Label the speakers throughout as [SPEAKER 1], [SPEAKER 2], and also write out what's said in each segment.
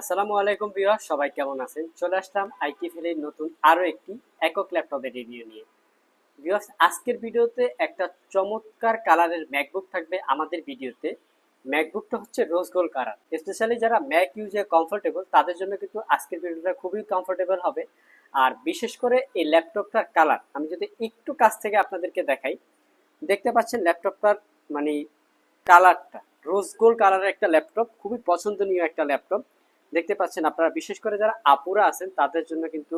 [SPEAKER 1] আসসালামু আলাইকুম বিহার সবাই কেমন আছেন? চলে আসলাম আইটি ফেলের নতুন আরও একটি একক ল্যাপটপের রিভিউ নিয়ে। বিহার আজকের ভিডিওতে একটা চমৎকার কালারের ম্যাকবুক থাকবে আমাদের ভিডিওতে। ম্যাকবুকটা হচ্ছে রোজ গোল্ড কালার স্পেশালি যারা ম্যাক ইউজে কমফোর্টেবল তাদের জন্য কিন্তু আজকের ভিডিওটা খুবই কমফোর্টেবল হবে। আর বিশেষ করে এই ল্যাপটপটার কালার আমি যদি একটু কাছ থেকে আপনাদেরকে দেখাই, দেখতে পাচ্ছেন ল্যাপটপটার মানে কালারটা রোজ গোল্ড কালারের একটা ল্যাপটপ, খুবই পছন্দনীয় একটা ল্যাপটপ। দেখতে পাচ্ছেন আপনারা, বিশেষ করে যারা আপুরা আছেন, তাদের জন্য কিন্তু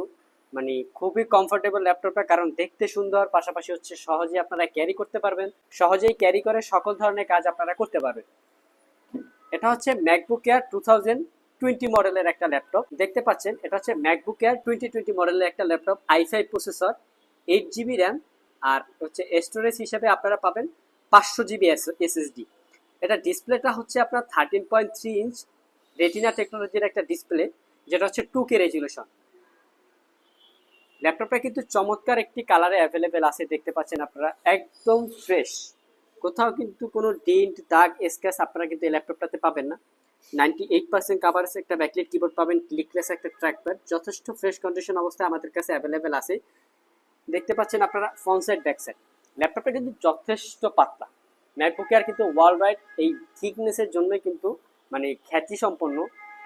[SPEAKER 1] মানে খুবই কমফোর্টেবল ল্যাপটপটা কারণ দেখতে সুন্দর, পাশাপাশি হচ্ছে সহজেই আপনারা ক্যারি করতে পারবেন। সহজেই ক্যারি করে সকল ধরনের কাজ আপনারা করতে পারবেন। এটা হচ্ছে MacBook Air two thousand twenty মডেলের একটা ল্যাপটপ দেখতে পাচ্ছেন, এটা হচ্ছে ম্যাকবুক এয়ার টোয়েন্টি টোয়েন্টি মডেলের একটা laptop I five processor eight GB RAM আর হচ্ছে স্টোরেজ হিসেবে আপনারা পাবেন পাঁচশো জিবি এসএসডি এটা ডিসপ্লেটা হচ্ছে আপনার thirteen point three inch retina টেকনোলজির একটা ডিসপ্লে যেটা হচ্ছে টু কে রেজুলেশন ল্যাপটপটা কিন্তু চমৎকার একটি কালারে অ্যাভেলেবেল আছে, দেখতে পাচ্ছেন আপনারা, একদম ফ্রেশ কোথাও কিন্তু কোনো ডেন্ট দাগ স্ক্র্যাচ আপনারা কিন্তু এই ল্যাপটপটাতে পাবেন না। নাইনটি এইট পার্সেন্ট কাভারেজ একটা ব্যাকলিট কিবোর্ড পাবেন ক্লিকলেস একটা ট্র্যাকপ্যাড যথেষ্ট ফ্রেশ কন্ডিশন অবস্থায় আমাদের কাছে অ্যাভেলেবেল আছে। দেখতে পাচ্ছেন আপনারা ফ্রন্ট সাইড ব্যাক সাইড ল্যাপটপটা কিন্তু যথেষ্ট পাতলা। ম্যাকবুক আর কিন্তু ওয়ার্ল্ড ওয়াইড এই থিকনেসের জন্যই কিন্তু মানে খ্যাতি সম্পন্ন।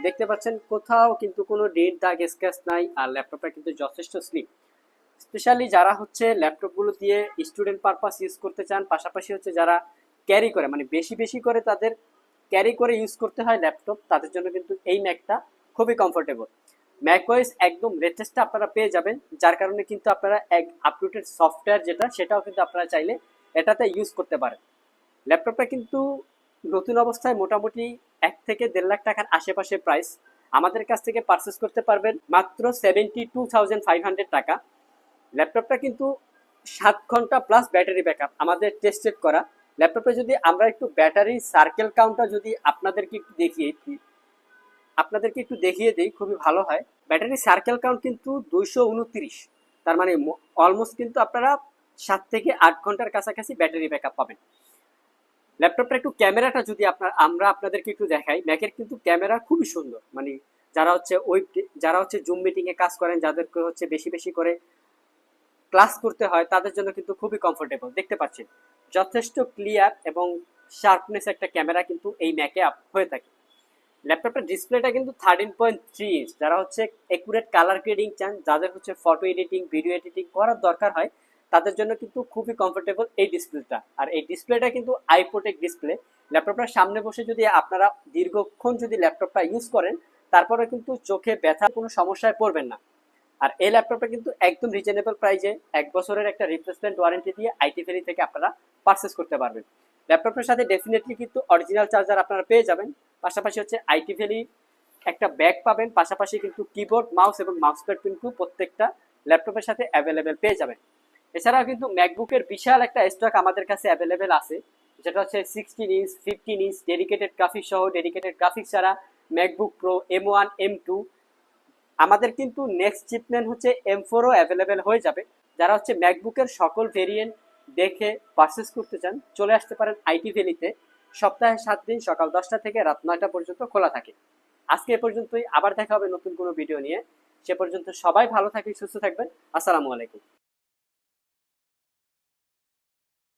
[SPEAKER 1] দেখতে পাচ্ছেন কোথাও কিন্তু কোনো ডেট দাগ স্ক্র্যাচ নাই আর ল্যাপটপটা কিন্তু যথেষ্ট স্লিপ স্পেশালি যারা হচ্ছে ল্যাপটপগুলো দিয়ে স্টুডেন্ট পারপাস ইউজ করতে চান, পাশাপাশি হচ্ছে যারা ক্যারি করে মানে বেশি বেশি করে তাদের ক্যারি করে ইউজ করতে হয় ল্যাপটপ, তাদের জন্য কিন্তু এই ম্যাকটা খুবই কমফোর্টেবল ম্যাকওয়েস একদম লেটেস্টটা আপনারা পেয়ে যাবেন, যার কারণে কিন্তু আপনারা এক আপটুডেট সফটওয়্যার যেটা, সেটাও কিন্তু আপনারা চাইলে এটাতে ইউজ করতে পারেন। ল্যাপটপটা কিন্তু নতুন অবস্থায় মোটামুটি এক থেকে দেড় লাখ টাকার আশেপাশে প্রাইস আমাদের কাছ থেকে পারচেস করতে পারবেন মাত্র seventy two thousand five hundred টাকা ল্যাপটপটা কিন্তু সাত ঘণ্টা প্লাস ব্যাটারি ব্যাকআপ আমাদের টেস্টেড করা। ল্যাপটপে যদি আমরা একটু ব্যাটারি সার্কেল কাউন্টটা যদি আপনাদেরকে একটু দেখিয়ে দিই, আপনাদেরকে একটু দেখিয়ে দিই, খুবই ভালো হয়। ব্যাটারি সার্কেল কাউন্ট কিন্তু দুইশো উনত্রিশ, তার মানে অলমোস্ট কিন্তু আপনারা সাত থেকে আট ঘণ্টার কাছাকাছি ব্যাটারি ব্যাকআপ পাবেন। ল্যাপটপটা একটু ক্যামেরাটা যদি আপনার, আমরা আপনাদেরকে একটু দেখাই ম্যাকের কিন্তু ক্যামেরা খুবই সুন্দর। মানে যারা হচ্ছে ওই, যারা হচ্ছে জুম মিটিংয়ে কাজ করেন, যাদেরকে হচ্ছে বেশি বেশি করে ক্লাস করতে হয়, তাদের জন্য কিন্তু খুবই কমফোর্টেবল দেখতে পাচ্ছেন, যথেষ্ট ক্লিয়ার এবং শার্পনেস একটা ক্যামেরা কিন্তু এই ম্যাকে আপ, হয়ে থাকে। ল্যাপটপটার ডিসপ্লেটা কিন্তু থার্টিন পয়েন্ট থ্রি ইঞ্চ যারা হচ্ছে একুরেট কালার গ্রেডিং চান, যাদের হচ্ছে ফটো এডিটিং ভিডিও এডিটিং করার দরকার হয় তাদের জন্য কিন্তু খুবই কমফোর্টেবল এই ডিসপ্লেটা আর এই ডিসপ্লেটা কিন্তু আইপোটেক ডিসপ্লে ল্যাপটপটার সামনে বসে যদি আপনারা দীর্ঘক্ষণ যদি ল্যাপটপটা ইউজ করেন, তারপরে কিন্তু চোখে ব্যথা কোনো সমস্যায় পড়বেন না। আর এই ল্যাপটপটা কিন্তু একদম রিজনেবল প্রাইজে এক বছরের একটা রিপ্লেসমেন্ট ওয়ারেন্টি দিয়ে আইটি ফেরি থেকে আপনারা পারচেস করতে পারবেন। ল্যাপটপের সাথে ডেফিনেটলি কিন্তু অরিজিনাল চার্জার আপনারা পেয়ে যাবেন। পাশাপাশি হচ্ছে আইটি ভ্যালি একটা ব্যাগ পাবেন। পাশাপাশি কিন্তু কিবোর্ড মাউস এবং মাউস প্যাড কিন্তু প্রত্যেকটা ল্যাপটপের সাথে অ্যাভেলেবেল পেয়ে যাবেন। এছাড়াও কিন্তু ম্যাকবুকের বিশাল একটা স্টক আমাদের কাছে অ্যাভেলেবেল আছে, যেটা হচ্ছে sixteen inch fifteen inch dedicated graphics সহ ডেডিকেটেড গ্রাফিক্স ছাড়া MacBook Pro M one M two আমাদের কিন্তু নেক্সট চিপমেন্ট হচ্ছে এম ফোরও অ্যাভেলেবেল হয়ে যাবে। যারা হচ্ছে ম্যাকবুকের সকল ভেরিয়েন্ট দেখে পারচেস করতে চান, চলে আসতে পারেন আইটি ভ্যালিতে সপ্তাহে সাত দিন, সকাল দশটা থেকে রাত নয়টা পর্যন্ত খোলা থাকে। আজকে এ পর্যন্তই, আবার দেখা হবে নতুন কোনো ভিডিও নিয়ে। সে পর্যন্ত সবাই ভালো থাকবে সুস্থ থাকবেন। আসসালামু আলাইকুম।